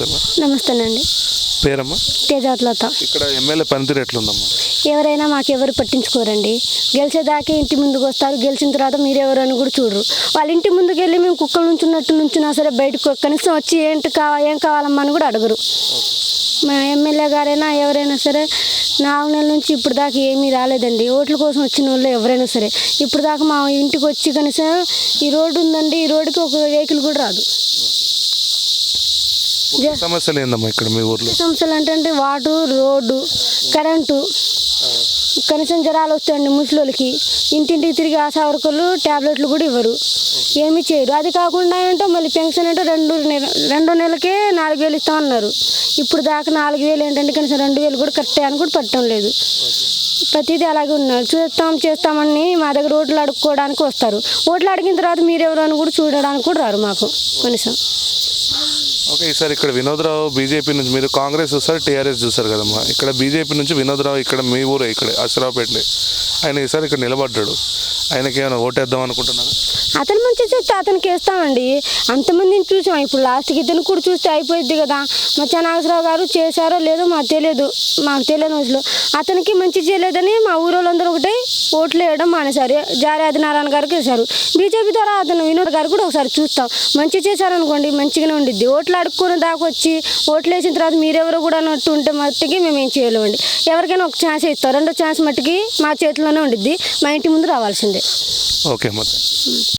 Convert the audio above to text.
నమస్తేనండి. పేరమ్మా? తేజాత్లత. ఇక్కడ ఎమ్మెల్యే పనితీరు ఎట్లుందమ్మా? ఎవరైనా మాకు ఎవరు పట్టించుకోరండి. గెలిచేదాకే ఇంటి ముందుకు వస్తారు. గెలిచిన తర్వాత మీరెవరు అని కూడా చూడరు. వాళ్ళ ఇంటి ముందుకు వెళ్ళి మేము కుక్కలు నుంచున్నట్టు నుంచున్నా సరే బయటకు కనీసం వచ్చి ఏంటి కావా ఏం కావాలమ్మా అని కూడా అడగరు. మా ఎమ్మెల్యే గారైనా ఎవరైనా సరే నాలుగు నెలల నుంచి ఇప్పుడు దాకా ఏమీ రాలేదండి. ఓట్ల కోసం వచ్చిన వాళ్ళు ఎవరైనా సరే. ఇప్పుడు దాకా మా ఇంటికి వచ్చి కనీసం ఈ రోడ్డు ఉందండి. ఈ రోడ్డుకి ఒక వెహికల్ కూడా రాదు. సమస్యలు ఏందమ్మా ఇక్కడ మీ ఊర్లో. సమస్యలు అంటే వాటర్ రోడ్డు కరెంటు. కనీసం జ్వరాలు వస్తాయండి ముసలోళ్ళకి. ఇంటింటికి తిరిగి ఆశా వర్కర్లు ట్యాబ్లెట్లు కూడా ఇవ్వరు. ఏమీ చేయరు. అది కాకుండా ఏంటో మళ్ళీ పెన్షన్ అంటే రెండు నెల రెండో నెలకే నాలుగు వేలు ఇస్తామన్నారు ఇప్పుడు దాకా నాలుగు వేలు ఏంటంటే కనీసం రెండు వేలు కూడా కట్టే అని కూడా పట్టడం లేదు. ప్రతిదీ అలాగే ఉన్నారు. చూస్తాం చేస్తామని మా దగ్గర ఓట్లు అడుక్కోవడానికి వస్తారు. ఓట్లు అడిగిన తర్వాత మీరెవరు అని కూడా చూడడానికి కూడా రారు మాకు కనీసం. ఓకే ఈసారి ఇక్కడ వినోద్రావు బీజేపీ నుంచి మీరు కాంగ్రెస్ చూస్తారు టీఆర్ఎస్ చూస్తారు కదమ్మా. ఇక్కడ బీజేపీ నుంచి వినోద్రావు ఇక్కడ మీ ఊరే ఇక్కడ అశ్రావుపేటలే ఆయన ఈసారి ఇక్కడ నిలబడ్డాడు. ఆయనకి ఏమైనా ఓటేద్దాం అనుకుంటున్నారా? అతని మంచి చూస్తే అతనికి వేస్తామండి. అంతమందిని చూసాం. ఇప్పుడు లాస్ట్కి ఇతను కూడా చూస్తే అయిపోయింది కదా. మా నాగేశ్వరరావు గారు చేశారో లేదో మాకు తెలియదు. మాకు తెలియని రోజులు. అతనికి మంచి చేయలేదని మా ఊరోళ్ళందరూ ఒకటే ఓట్లు వేయడం మానేశారు. జారి ఆదినారాయణ గారికి వేశారు బీజేపీ ద్వారా అతను వినోద్ గారు కూడా ఒకసారి చూస్తాం. మంచి చేశారనుకోండి మంచిగానే ఉండిద్ది. ఓట్లు అడుక్కుని దాకా వచ్చి ఓట్లు వేసిన తర్వాత మీరెవరు కూడా అన్నట్టు ఉంటే మట్టికి మేము ఏం చేయలేమండి. ఎవరికైనా ఒక ఛాన్స్ ఇస్తాం. రెండో ఛాన్స్ మట్టికి మా చేతిలోనే ఉండిద్ది. మా ఇంటి ముందు రావాల్సిందే. ఓకే